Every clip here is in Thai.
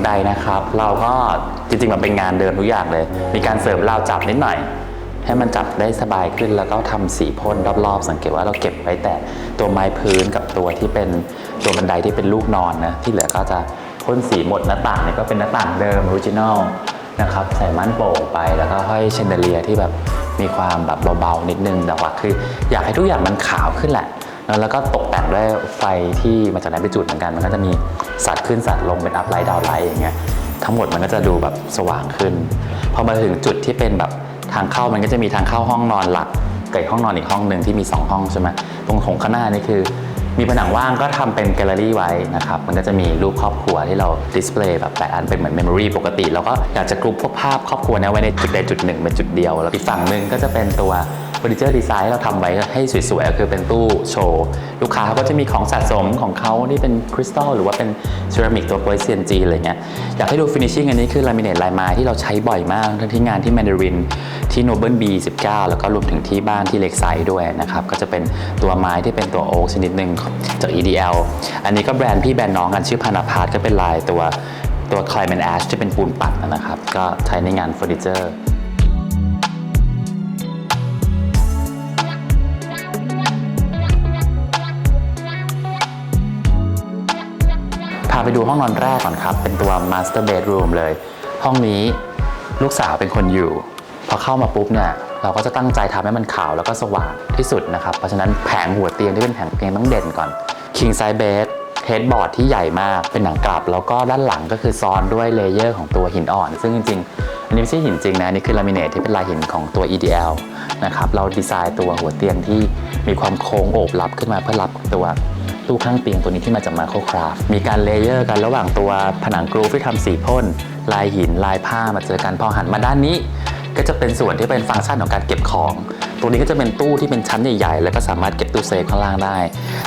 ตัวโถงบันไดนะครับ เราก็จริงๆมันเป็นงานเดิมทุกอย่างเลย มีการเสริมราวจับนิดหน่อย ให้มันจับได้สบายขึ้นแล้วก็ทำสีพ่นรอบๆ สังเกตว่าเราเก็บไว้แต่ตัวไม้พื้นกับตัวที่เป็นตัวบันไดที่เป็นลูกนอนนะที่เหลือก็จะพ่นสีหมดหน้าต่างเนี่ยก็เป็นหน้าต่างเดิมออริจินอลนะครับใส่ม่านโป่งไปแล้วก็ห้อยเชนเดเลียที่แบบมีความแบบเบาๆนิดนึงแต่ว่าคือ อยากให้ทุกอย่างมันขาวขึ้นแหละ แล้วก็ตกแต่งด้วยไฟที่มาจากไหนไปจุดเหมือนกัน มันก็จะมีสัดขึ้นสัดลงเป็นอัพไลท์ดาวไลท์อย่างเงี้ยทั้งหมดมันก็จะดูแบบสว่างขึ้น พอมาถึงจุดที่เป็นแบบทางเข้ามันก็จะมีทางเข้าห้องนอนหลักกับห้องนอนอีกห้องหนึ่งที่มี 2 ห้องใช่ไหมตรงโถงข้างหน้านี่คือ มีผนังว่างก็ทำเป็นแกลเลอรี่ไว้นะครับ มันก็จะมีรูปครอบครัวที่เราดิสเพลย์แบบแปะอันเป็นเหมือนเมมโมรีปกติ แล้วก็อยากจะกรุ๊ปพวกภาพครอบครัวนี้ไว้ในจุดใดจุดหนึ่งเป็นจุดเดียว แล้วอีกฝั่งหนึ่งก็จะเป็นตัว เฟอร์นิเจอร์ดีไซน์เราทำไว้ให้สวยๆก็คือเป็นตู้โชว์ลูกค้าเขาก็จะมีของสะสมของเขาที่เป็นคริสตัลหรือว่าเป็นเซรามิกตัวโปรเซียนจีอะไรเงี้ยอยากให้ดูฟินิชชิ่งอันนี้คือลามิเนตลายไม้ที่เราใช้บ่อยมากทั้งที่งานที่แมนดารินที่โนเบิลบี19แล้วก็รวมถึงที่บ้านที่เล็กไซด์ด้วยนะครับก็จะเป็นตัวไม้ที่เป็นตัวโอ๊กชนิดหนึ่งจาก EDL อันนี้ก็แบรนด์พี่แบรนด์น้องกันชื่อพานาพาร์ก็เป็นลายตัวตัวคลายแมนแอชที่เป็นปูนปัดนะครับ ก็ใช้ในงานเฟอร์นิเจอร์ ดูห้องนอนแรกก่อนครับ เป็นตัว Master Bedroom เลย ห้องนี้ลูกสาวเป็นคนอยู่ พอเข้ามาปุ๊บเนี่ยเราก็จะตั้งใจทำให้มันขาวแล้วก็สว่างที่สุดนะครับ เพราะฉะนั้นแผงหัวเตียงที่เป็นแผงเตียงต้องเด่นก่อน King Size Bed Headboard ที่ใหญ่มากเป็นหนังกลับ แล้วก็ด้านหลังก็คือซ้อนด้วยเลเยอร์ของตัวหินอ่อน ซึ่งจริงๆ อันนี้ไม่ใช่หินจริงนะอันนี่คือลามิเนตที่เป็นลายหินของตัว EDL นะครับเราดีไซน์ตัวหัวเตียงที่มีความโค้งโอบรับขึ้นมาเพื่อรับตัวตู้ข้างเตียงตัวนี้ที่มาจากมาโครคราฟมีการเลเยอร์กันระหว่างตัวผนังกรูฟที่ทำสีพ่นลายหินลายผ้ามาเจอกันพอหันมาด้านนี้ ก็จะเป็นส่วนที่เป็นฟังก์ชันของการเก็บของตัวนี้ก็จะเป็นตู้ที่เป็นชั้นใหญ่ๆ แล้วก็สามารถเก็บตู้เซฟข้างล่างได้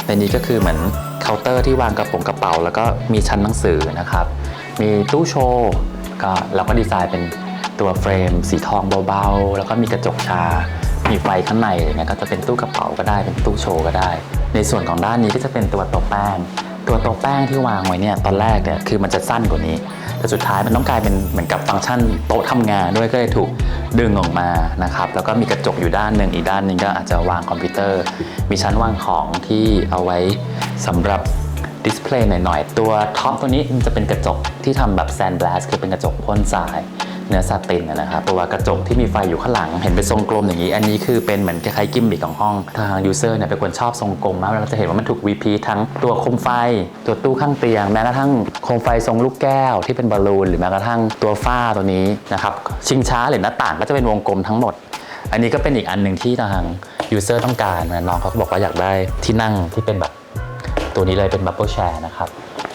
ในนี้ก็คือเหมือนเคาน์เตอร์ที่วางกระป๋องกระเป๋า แล้วก็มีชั้นหนังสือนะครับ มีตู้โชว์ก็เราก็ดีไซน์เป็นตัวเฟรม สีทองเบาๆ แล้วก็มีกระจกชา มีไฟข้างในอย่างเงี้ยก็จะเป็นตู้กระเป๋าก็ได้ เป็นตู้โชว์ก็ได้ ในส่วนของด้านนี้ก็จะเป็นตัวต๊ะแป้ง ตัวโต๊ะแป้งที่วางไว้เนี่ยตอนแรกเนี่ยคือมันจะสั้นกว่านี้ แต่สุดท้ายมันต้องกลายเป็นเหมือนกับฟังก์ชันโต๊ะทำงานด้วยก็เลยถูกดึงออกมานะครับแล้วก็มีกระจกอยู่ด้านหนึ่งอีกด้านหนึงก็อาจจะวางคอมพิวเตอร์ มีชั้นวางของที่เอาไว้สำหรับดิสเพลย์หน่อยๆ ตัวท็อปตัวนี้มันจะเป็นกระจกที่ทำแบบแซน d บล s คือเป็นกระจกพ่นทราย เนื้อซาตินนะครับตัวกระจกที่มีไฟอยู่ข้างหลังเห็นเป็นทรงกลมอย่างนี้ อันนี้คือเป็นเหมือนคล้ายๆกิมมิคของห้องทางยูเซอร์เนี่ยเป็นคนชอบทรงกลมมากเราจะเห็นว่ามันถูกวีพีทั้งตัวโคมไฟ ตัวตู้ข้างเตียงแม้กระทั่งโคมไฟทรงลูกแก้วที่เป็นบอลลูนหรือแม้กระทั่งตัวฝ้าตัวนี้นะครับชิงช้าหรือหน้าต่างก็จะเป็นวงกลมทั้งหมด อันนี้ก็เป็นอีกอันหนึ่งที่ทางยูเซอร์ต้องการนะน้องเขาก็บอกว่าอยากได้ที่นั่งที่เป็นแบบตัวนี้เลยเป็นบับเบิลแชร์นะครับ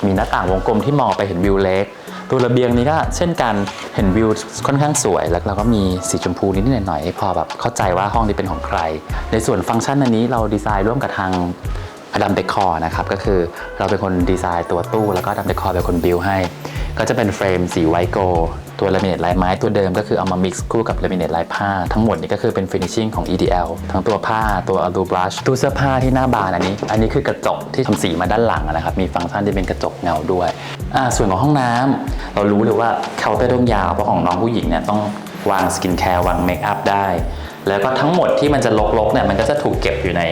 มีหน้าต่างวงกลมที่มองไปเห็นวิวเล็ก ตัวระเบียงนี้ก็เช่นกันเห็นวิวค่อนข้างสวย แล้วเราก็มีสีชมพูนิดๆหน่อยๆให้พอแบบเข้าใจว่าห้องนี้เป็นของใคร ในส่วนฟังก์ชันอันนี้เราดีไซน์ร่วมกับทางอดัมเดคอร์นะครับ ก็คือเราเป็นคนดีไซน์ตัวตู้ แล้วก็อดัมเดคอร์เป็นคนบิลให้ ก็จะเป็นเฟรมสีไวโก ตัวลามิเนตลายไม้ตัวเดิมก็คือเอามา mix คู่กับลามิเนตลายผ้า ทั้งหมดนี่ก็คือเป็น finishing ของ EDL ทั้งตัวผ้าตัว Alu Brush ตู้เสื้อผ้าที่หน้าบานอันนี้ อันนี้คือกระจกที่ทำสีมาด้านหลังนะครับมีฟังก์ชันที่เป็นกระจกเงาด้วยอ่าส่วนของห้องน้ำเรารู้เลยว่าเคาน์เตอร์ต้องยาวเพราะของน้องผู้หญิงเนี่ยต้องวางสกินแคร์วางเมคอัพได้ แล้วก็ทั้งหมดที่มันจะลกๆเนี่ยมันก็จะถูกเก็บอยู่ใน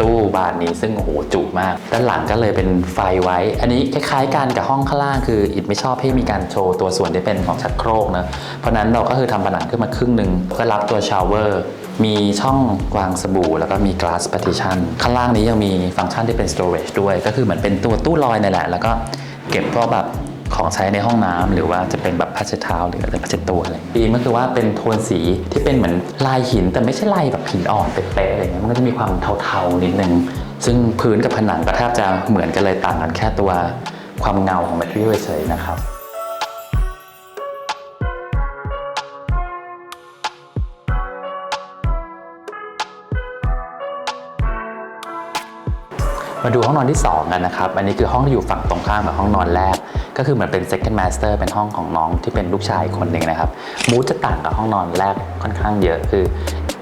ตู้บานนี้ซึ่งโอ้โหจุมาก ด้านหลังก็เลยเป็นไฟไว้ อันนี้คล้ายๆกันกับห้องข้างล่างคืออิดไม่ชอบให้มีการโชว์ตัวส่วนที่เป็นของชักโครกนะเพราะนั้นเราก็คือทำผนังขึ้นมาครึ่งหนึ่งเพื่อรับตัวชาวเวอร์มีช่องวางสบู่ แล้วก็มี glass partition ข้างล่างนี้ยังมีฟังก์ชันที่เป็น storage ด้วย ก็คือเหมือนเป็นตัวตู้ลอยนี่แหละ แล้วก็เก็บพวกแบบ ของใช้ในห้องน้ำหรือว่าจะเป็นแบบผ้าเช็ดเท้าหรืออะไรผ้าเช็ดตัวอะไรดีมก็คือว่าเป็นโทนสีที่เป็นเหมือนลายหิน แต่ไม่ใช่ลายแบบหินอ่อนเป๊ะๆอะไรเงี้ยมันก็จะมีความเทาๆนิดนึงซึ่งพื้นกับผนังก็แทบจะเหมือนกันเลยต่างกันแค่ตัวความเงาของแมทริเอเฉยๆนะครับ มาดูห้องนอนที่2กันนะครับ อันนี้คือห้องที่อยู่ฝั่งตรงข้ามกับห้องนอนแรก ก็คือเหมือนเป็น second master เป็นห้องของน้องที่เป็นลูกชายคนหนึ่งนะครับ มูดจะต่างกับห้องนอนแรกค่อนข้างเยอะ คือ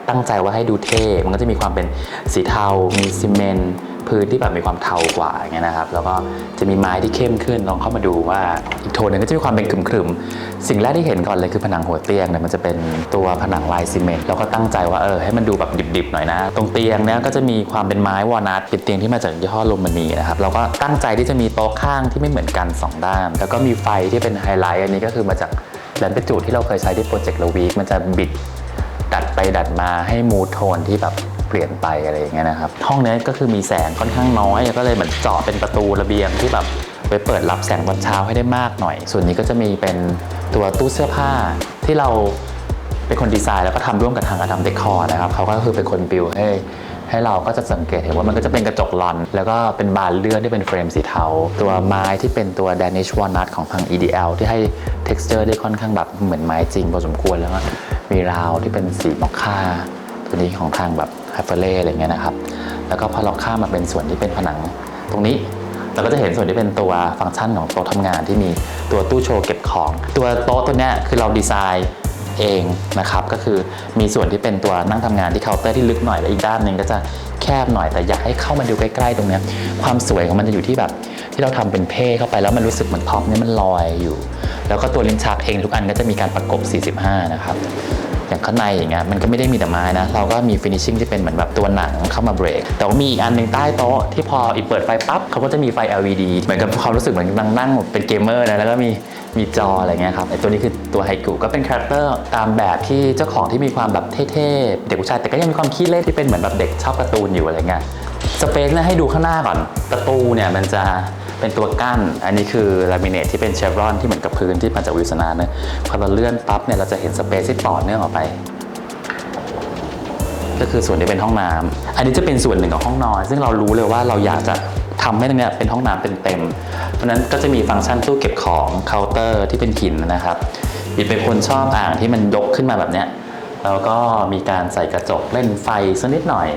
ตั้งใจว่าให้ดูเท่ มันก็จะมีความเป็นสีเทา มีซีเมนต์ พื้นที่แบบมีความเทากว่าอย่างเงี้ยนะครับแล้วก็จะมีไม้ที่เข้มขึ้นลองเข้ามาดูว่าอีกโทนหนึงก็จะมีความเป็นขรึมๆสิ่งแรกที่เห็นก่อนเลยคือผนังหัวเตียงเนี่ยมันจะเป็นตัวผนังลายซีเมนต์แล้วก็ตั้งใจว่าเออให้มันดูแบบดิบๆหน่อยนะ ตรงเตียงเนี่ยก็จะมีความเป็นไม้วอลนัทเป็นเตียงที่มาจากยี่ห้อโรมานีนะครับเราก็ตั้งใจที่จะมีโต๊ะข้างที่ไม่เหมือนกันสองด้าน แล้วก็มีไฟที่เป็นไฮไลท์อันนี้ก็คือมาจากแลนเปจูดที่เราเคยใช้ที่โปรเจกต์ลวีกมันจะบิดดัดไปดัดมาให้มูทโทนที่แบบ เปลี่ยนไปอะไรอย่างเงี้ยนะครับ ห้องนี้ก็คือมีแสงค่อนข้างน้อย ก็เลยเหมือนเจาะเป็นประตูระเบียงที่แบบไว้เปิดรับแสงตอนเช้าให้ได้มากหน่อย ส่วนนี้ก็จะมีเป็นตัวตู้เสื้อผ้าที่เราเป็นคนดีไซน์แล้วก็ทำร่วมกับทางอดัมเดคอร์นะครับเขาก็คือเป็นคนบิวให้ให้เราก็จะสังเกตเห็นว่ามันก็จะเป็นกระจกลอน แล้วก็เป็นบานเลื่อนที่เป็นเฟรมสีเทา ตัวไม้ที่เป็นตัว Danish Walnut ของทาง EDL ที่ให้ texture ได้ค่อนข้างแบบเหมือนไม้จริงพอสมควรแล้วก็มีราวที่เป็นสีมอคค่า ตัวนี้ของทางแบบไฮเฟอร์เล่อะไรเงี้ยนะครับ แล้วก็พอเราข้ามมาเป็นส่วนที่เป็นผนัง ตรงนี้เราก็จะเห็นส่วนที่เป็นตัวฟังก์ชันของโต๊ะทำงานที่มีตัวตู้โชว์เก็บของ ตัวโต๊ะตัวเนี้ยคือเราดีไซน์เองนะครับ ก็คือมีส่วนที่เป็นตัวนั่งทำงานที่เคาน์เตอร์ที่ลึกหน่อยและอีกด้านหนึ่งก็จะแคบหน่อยแต่อยากให้เข้ามาดูใกล้ๆตรงเนี้ยความสวยของมันจะอยู่ที่แบบ ที่เราทำเป็นเพ่เข้าไปแล้วมันรู้สึกเหมือนท็อปเนี่ยมันลอยอยู่ แล้วก็ตัวลิ้นชักเองทุกอันก็จะมีการประกบ 45 นะครับ อย่างข้างในอย่างเงี้ยมันก็ไม่ได้มีแต่ไม้นะ เราก็มีฟินิชชิ่งที่เป็นเหมือนแบบตัวหนังเข้ามาเบรก แต่ว่ามีอีกอันหนึ่งใต้โต๊ะที่พออีกเปิดไฟปั๊บเขาก็จะมีไฟ LED เหมือนกับความรู้สึกเหมือนนั่งนั่งเป็นเกมเมอร์นะแล้วก็มีมีจออะไรเงี้ยครับไอตัวนี้คือตัวไฮกุก็เป็นคาแรคเตอร์ตามแบบที่เจ้าของที่มีความแบบเท่ๆ เด็กผู้ชายแต่ก็ยังมีความขี้เล่นที่เป็นเหมือนแบบเด็กชอบการ์ตูนอยู่อะไรเงี้ยสเปซเนี่ยให้ดูข้างหน้าก่อนประตูเนี่ยมันจะ เป็นตัวกั้น อันนี้คือลามิเนตที่เป็นเชฟรอนที่เหมือนกับพื้นที่มาจากวิสนาเนยพอเราเลื่อนปั๊บเนี่ยเราจะเห็นสเปซที่ต่อเนื่องออกไป ก็คือส่วนที่เป็นห้องน้ำอันนี้จะเป็นส่วนหนึ่งของห้องนอน ซึ่งเรารู้เลยว่าเราอยากจะทำให้ตรงเนี้ยเป็นห้องน้ำเต็มๆ เพราะนั้นก็จะมีฟังก์ชันตู้เก็บของเคาน์เตอร์ที่เป็นหินนะครับบิดเป็นคนชอบอ่างที่มันยกขึ้นมาแบบเนี้ยแล้วก็มีการใส่กระจกเล่นไฟสักนิดหน่อย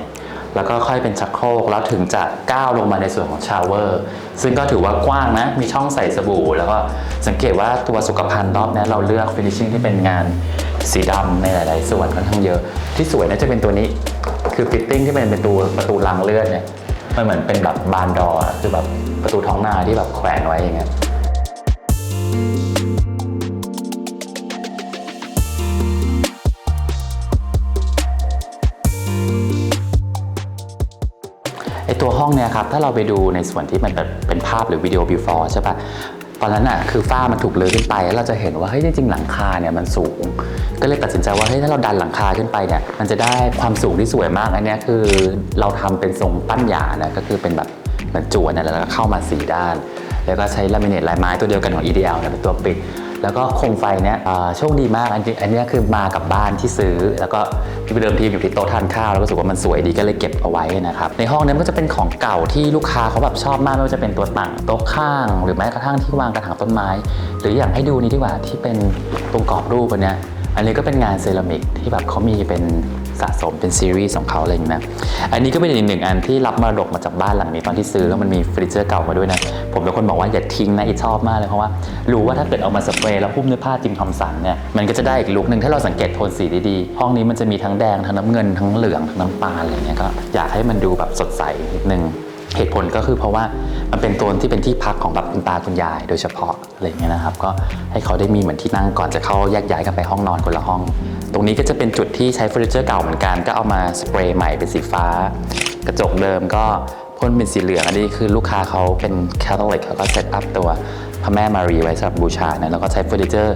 แล้วก็ค่อยเป็นชักโครกแล้วถึงจะก้าวลงมาในส่วนของชาวเวอร์ซึ่งก็ถือว่ากว้างนะ มีช่องใส่สบู่ แล้วก็สังเกตว่าตัวสุขภัณฑ์รอบนี้เราเลือกฟินิชชิ่งที่เป็นงานสีดำในหลาย ๆ ส่วนค่อนข้างเยอะ ที่สวยน่าจะเป็นตัวนี้คือฟิตติ้งที่เป็นประตูประตูรางเลื่อนเนี่ยมันเหมือนเป็นแบบบานดอคือแบบประตูท้องนาที่แบบแขวนไว้อย่างเงี้ย นี่ยครับ ถ้าเราไปดูในส่วนที่มันเป็นภาพหรือวิดีโอ before ใช่ปะตอนนั้นอะคือฝ้ามันถูกเลือขึ้นไปแล้วเราจะเห็นว่าเฮ้ยจริงๆหลังคาเนี่ยมันสูง ก็เลยตัดสินใจว่าเฮ้ยถ้าเราดันหลังคาขึ้นไปเนี่ยมันจะได้ความสูงที่สวยมากอันนี้คือเราทำเป็นทรงปั้นหยานะก็คือเป็นแบบเหมือนจวนเนี่ยแล้วก็เข้ามาสี่ด้าน แล้วก็ใช้ลามิเนตลายไม้ตัวเดียวกันของ EDL เนี่ยเป็นตัวปิด แล้วก็โคมไฟเนี่ยโชคดีมาก อันนี้อันนี้คือมากับบ้านที่ซื้อ แล้วก็ที่เดิมทีอยู่ที่โต๊ะทานข้าวแล้วก็รู้สึกว่ามันสวยดีก็เลยเก็บเอาไว้นะครับ ในห้องนี้นก็จะเป็นของเก่าที่ลูกค้าเขาแบบชอบมากไม่ว่าจะเป็นตัวตั้งโต๊ะข้าง หรือแม้กระทั่งที่วางกระถางต้นไม้ หรืออย่างให้ดูนี้ดีกว่าที่เป็นตรงกรอบรูปอันเนี้ยอันนี้ก็เป็นงานเซรามิกที่แบบเขามีเป็น สะสมเป็นซีรีส์ของเขาอะไรอย่างเงี้ยนะอันนี้ก็เป็นอีกหนึ่งอันที่รับมรดกมาจากบ้านหลังนี้ตอนที่ซื้อแล้วมันมีเฟอร์นิเจอร์เก่ามาด้วยนะผมเป็นคนบอกว่าอย่าทิ้งนะอีชอบมากเลยเพราะว่ารู้ว่าถ้าเกิดเอามาสเปรย์แล้วหุ้มด้วยผ้าจิมทอมสันเนี่ยมันก็จะได้อีกลุคหนึ่งถ้าเราสังเกตโทนสีดีๆห้องนี้มันจะมีทั้งแดงทั้งน้ำเงินทั้งเหลืองทั้งน้ำตาลอะไรเงี้ยก็อยากให้มันดูแบบสดใสนิดนึง เหตุผลก็คือเพราะว่ามันเป็นโซนที่เป็นที่พักของแบบคุณตาคุณยายโดยเฉพาะอะไรเงี้ยนะครับ ก็ให้เขาได้มีเหมือนที่นั่งก่อนจะเข้าแยกย้ายกันไปห้องนอนคนละห้อง ตรงนี้ก็จะเป็นจุดที่ใช้เฟอร์นิเจอร์เก่าเหมือนกันก็เอามาสเปรย์ใหม่เป็นสีฟ้า กระจกเดิมก็พ่นเป็นสีเหลืองอันนี้คือลูกค้าเขาเป็นแคทอลิกเขาก็เซตอัพตัวพระแม่มารีไว้สำหรับบูชานะแล้วก็ใช้เฟอร์นิเจอร์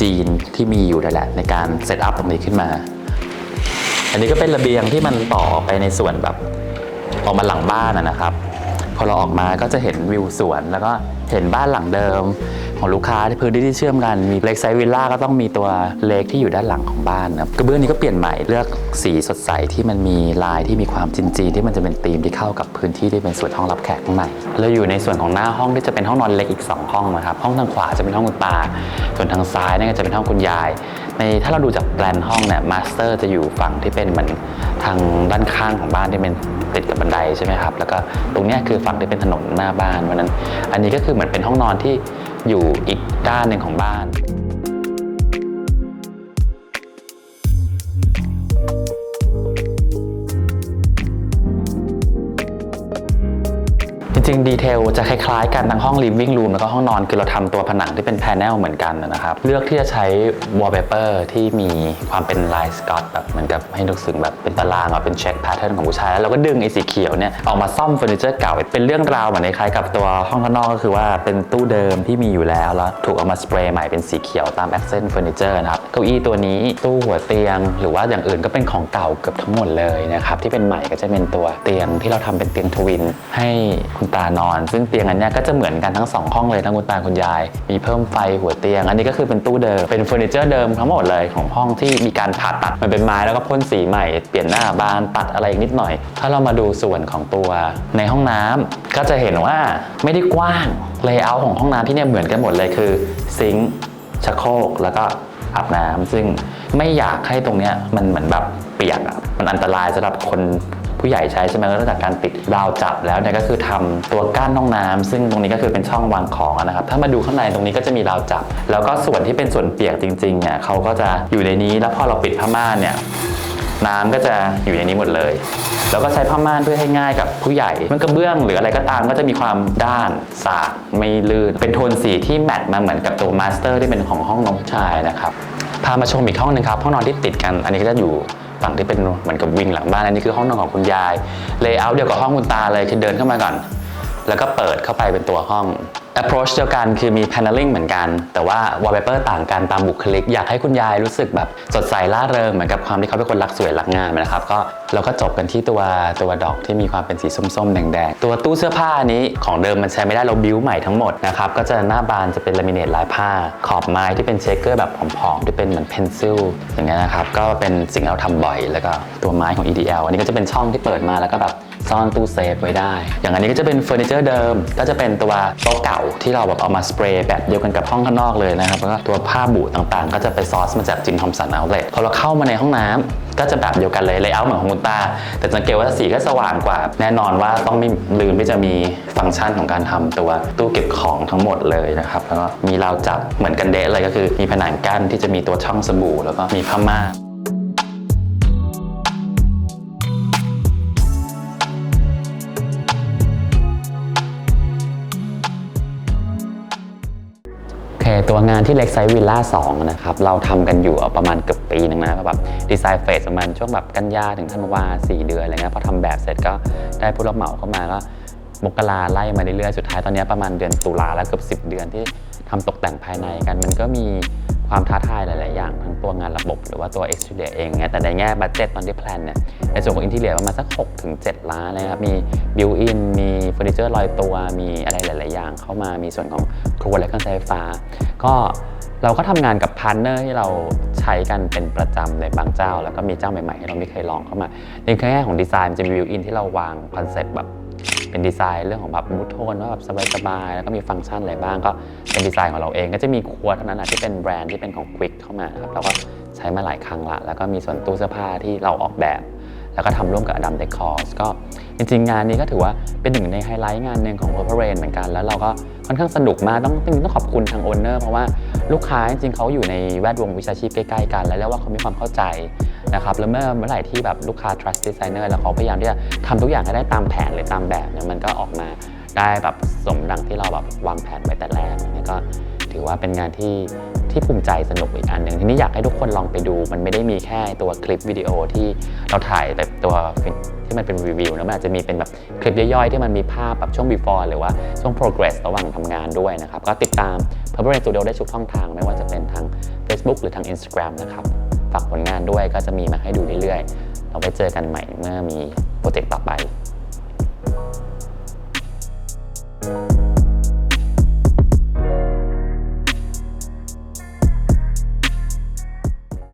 จีนที่มีอยู่นั่นแหละในการเซตอัพตรงนี้ขึ้นมา อันนี้ก็เป็นระเบียงที่มันต่อไปในส่วนแบบ ออกมาหลังบ้านนะครับพอเราออกมาก็จะเห็นวิวสวน แล้วก็เห็นบ้านหลังเดิม ของลูกค้าที่พื้นที่ที่เชื่อมกันมีเล็กไซวิลล่าก็ต้องมีตัวเล็กที่อยู่ด้านหลังของบ้านนะครับกระเบื้องนี้ก็เปลี่ยนใหม่เลือกสีสดใสที่มันมีลายที่มีความจีนๆที่มันจะเป็นธีมที่เข้ากับพื้นที่ที่เป็นส่วนห้องรับแขกข้างในเราอยู่ในส่วนของหน้าห้องที่จะเป็นห้องนอนเล็กอีก 2 ห้องนะครับห้องทางขวาจะเป็นห้องคุณตาส่วนทางซ้ายนี่ก็จะเป็นห้องคุณยาย ในถ้าเราดูจากแปลนห้องเนี่ยมาสเตอร์จะอยู่ฝั่งที่เป็นเหมือนทางด้านข้างของบ้านที่เป็นติดกับบันไดใช่ไหมครับ แล้วก็ตรงนี้คือฝั่งที่เป็นถนนหน้าบ้านเพราะนั้น อันนี้ก็คือเหมือนเป็นห้องนอนที่อยู่อีกด้านหนึ่งของบ้าน ริงๆ ดีเทลจะคล้ายๆกันทั้งห้อง living room แล้วก็ห้องนอน คือเราทำตัวผนังที่เป็นแพนเนลเหมือนกันนะครับ เลือกที่จะใช้ wallpaper ที่มีความเป็นลายสกอตแบบเหมือนกับให้นึกถึงแบบเป็นตารางอะเป็นเช็คแพทเทิร์นของผู้ชาย แล้วเราก็ดึงไอ้สีเขียวเนี่ยออกมาซ่อมเฟอร์นิเจอร์เก่า เป็นเรื่องราวเหมือนคล้ายกับตัวห้องข้างนอกก็คือว่าเป็นตู้เดิมที่มีอยู่แล้วแล้วถูกเอามาสเปรย์ใหม่เป็นสีเขียวตาม accent furniture นะครับเก้าอี้ตัวนี้ตู้หัวเตียง หรือว่าอย่างอื่นก็เป็นของเก่าเกือบทั้งหมดเลยนะครับที่เป็นใหม่ก็จะเป็นตัวเตียงที่เราทำเป็นเตียงทวินให้คุณตานอน ซึ่งเตียงอันนี้ก็จะเหมือนกันทั้งสองห้องเลยทั้งคุณตาคุณยาย มีเพิ่มไฟหัวเตียง อันนี้ก็คือเป็นตู้เดิม เป็นเฟอร์นิเจอร์เดิมทั้งหมดเลยของห้องที่มีการผ่าตัดมันเป็นไม้แล้วก็พ่นสีใหม่ เปลี่ยนหน้าบานตัดอะไรอีกนิดหน่อย ถ้าเรามาดูส่วนของตัวในห้องน้ำก็จะเห็นว่าไม่ได้กว้างเลเยอร์ของห้องน้ำที่เนี่ยเหมือนกันหมดเลยคือซิงค์ชักโครกแล้วก็อาบน้ำซึ่งไม่อยากให้ตรงเนี้ยมันเหมือนแบบเปียกอะมันอันตรายสำหรับคน ผู้ใหญ่ใช้ใช่ไหมก็จากการติดราวจับแล้วเนี่ยก็คือทำตัวก้านห้องน้ำซึ่งตรงนี้ก็คือเป็นช่องวางของนะครับ ถ้ามาดูข้างในตรงนี้ก็จะมีราวจับ แล้วก็ส่วนที่เป็นส่วนเปียกจริงๆเนี่ยเขาก็จะอยู่ในนี้แล้วพอเราปิดผ้าม่านเนี่ยน้ำก็จะอยู่ในนี้หมดเลย แล้วก็ใช้ผ้าม่านเพื่อให้ง่ายกับผู้ใหญ่ มันกระเบื้องหรืออะไรก็ตามก็จะมีความด้านสาดไม่ลื่น เป็นโทนสีที่แมทมาเหมือนกับตัวมาสเตอร์ที่เป็นของห้องน้องชายนะครับ พามาชมอีกห้องหนึงครับ ห้องนอนที่ติดกัน อันนี้ก็จะอยู่ ฝั่งที่เป็นเหมือนกับวิงหลังบ้านอันนี้คือห้องนอนของคุณยายเลเยอร์เดียวกับห้องคุณตาเลยคือเดินเข้ามาก่อน แล้วก็เปิดเข้าไปเป็นตัวห้อง approach เดียวกันคือมี paneling เหมือนกัน แต่ว่า wallpaper ต่างกันตามบุคลิก อยากให้คุณยายรู้สึกแบบสดใสร่าเริงเหมือนกับความที่เขาเป็นคนรักสวยรักงามนะครับก็เราก็จบกันที่ตัวตัวดอกที่มีความเป็นสีส้มๆแดงๆตัวตู้เสื้อผ้านี้ของเดิมมันใช้ไม่ได้เราบิ้วใหม่ทั้งหมดนะครับก็จะหน้าบานจะเป็นลามิเนตลายผ้า ขอบไม้ที่เป็นเชคเกอร์แบบผอมๆที่เป็นเหมือนเพนซิลอย่างเงี้ยนะครับก็เป็นสิ่งที่เราทำบ่อย แล้วก็ตัวไม้ของ EDL อันนี้ก็จะเป็นช่องที่เปิดมาแล้วก็แบบ ซ่อนตู้เซฟไว้ได้ อย่างอันนี้ก็จะเป็นเฟอร์นิเจอร์เดิม ก็จะเป็นตัวโต๊ะเก่าที่เราแบบเอามาสเปรย์แบบเดียวกันกับห้องข้างนอกเลยนะครับแล้วก็ตัวผ้าบูต่างๆ ก็จะไปซอสมาจากจินทอมสันเอาเลทพอเราเข้ามาในห้องน้ำก็จะแบบเดียวกันเลยเลเยอร์เหมือนของคุณตา แต่สังเกตว่าสีก็สว่างกว่า แน่นอนว่าต้องไม่ลืมที่จะมีฟังก์ชันของการทำตัวตู้เก็บของทั้งหมดเลยนะครับแล้วก็มีราวจับเหมือนกันเดะเลยก็คือมีผนังกั้นที่จะมีตัวช่องสบู่แล้วก็มีผ้าม่าน ค ตัวงานที่เล็กไซส์วิลล่า2นะครับ เราทำกันอยู่ประมาณเกือบปีหนึงนะแบบดีไซน์เฟสประมาณช่วงแบบกันยาถึงธันวา4เดือนอะไรเงี้ยพอทำแบบเสร็จก็ได้ผู้รับเหมาเข้ามาก็มกราไล่มาเรื่อยๆ สุดท้ายตอนนี้ประมาณเดือนตุลาแล้วเกือบ10 เดือนที่ทำตกแต่งภายในกันมันก็มี ความท้าทายหลาย ๆ อย่างทั้งตัวงานระบบหรือว่าตัว exterior เองเนี่ยแต่ในแง่บัตเจ็ตตอนที่แพลนเนี่ยในส่วนของ interior ประมาณสัก6ถึง7ล้านนะครับ มี built in มีเฟอร์นิเจอร์ลอยตัวมีอะไรหลาย ๆ อย่างเข้ามามีส่วนของครัวและเครื่องใช้ไฟฟ้า ก็เราก็ทำงานกับพาร์ทเนอร์ที่เราใช้กันเป็นประจำในบางเจ้า แล้วก็มีเจ้าใหม่ ๆ ให้เราไม่เคยลองเข้ามาในแง่ของดีไซน์มันจะมีวิวอินที่เราวางคอนเซ็ปต์แบบ เป็นดีไซน์เรื่องของแบบมูทโทนว่าแบบสบายๆแล้วก็มีฟังก์ชันอะไรบ้างก็เป็นดีไซน์ของเราเองก็จะมีครัวเท่านั้นนะที่เป็นแบรนด์ที่เป็นของ Quick เข้ามาครับเราก็ใช้มาหลายครั้งละแล้วก็มีส่วนตู้เสื้อผ้าที่เราออกแบบ แล้วก็ทำร่วมกับอดัมเดคอร์สก็จริงๆ งานนี้ก็ถือว่าเป็นหนึ่งในไฮไลท์งานหนึ่งของ p u r p l e Rain เหมือนกัน แล้วเราก็ค่อนข้างสนุกมากต้องจริงต้องขอบคุณทางโอนเนอร์เพราะว่าลูกค้าจริงๆเขาอยู่ในแวดวงวิชาชีพใกล้ๆกัน แล้วเรียกว่าเขามีความเข้าใจ นะครับแล้วเมื่อเมื่อไหร่ที่แบบลูกค้า trust designer แล้วเขาพยายามที่จะทำทุกอย่างให้ได้ตามแผนหรือตามแบบเนี่ยมันก็ออกมาได้แบบสมดังที่เราแบบวางแผนไว้แต่แรกเนี่ยก็ถือว่าเป็นงานที่ที่ภูมิใจสนุกอีกอันหนึ่งทีนี้อยากให้ทุกคนลองไปดู มันไม่ได้มีแค่ตัวคลิปวิดีโอที่เราถ่ายแบบตัวที่มันเป็นรีวิวนะมันอาจจะมีเป็นแบบคลิปย่อยๆ ที่มันมีภาพแบบช่วง before หรือว่าช่วง progress ระหว่างทำงานด้วยนะครับ ก็ติดตาม Purple Studio ได้ทุกช่องทาง ไม่ว่าจะเป็นทาง Facebook หรือทาง Instagram นะครับ ฝากผลงานด้วยก็จะมีมาให้ดูเรื่อยๆ เราไปเจอกันใหม่เมื่อมีโปรเจกต์ต่อไป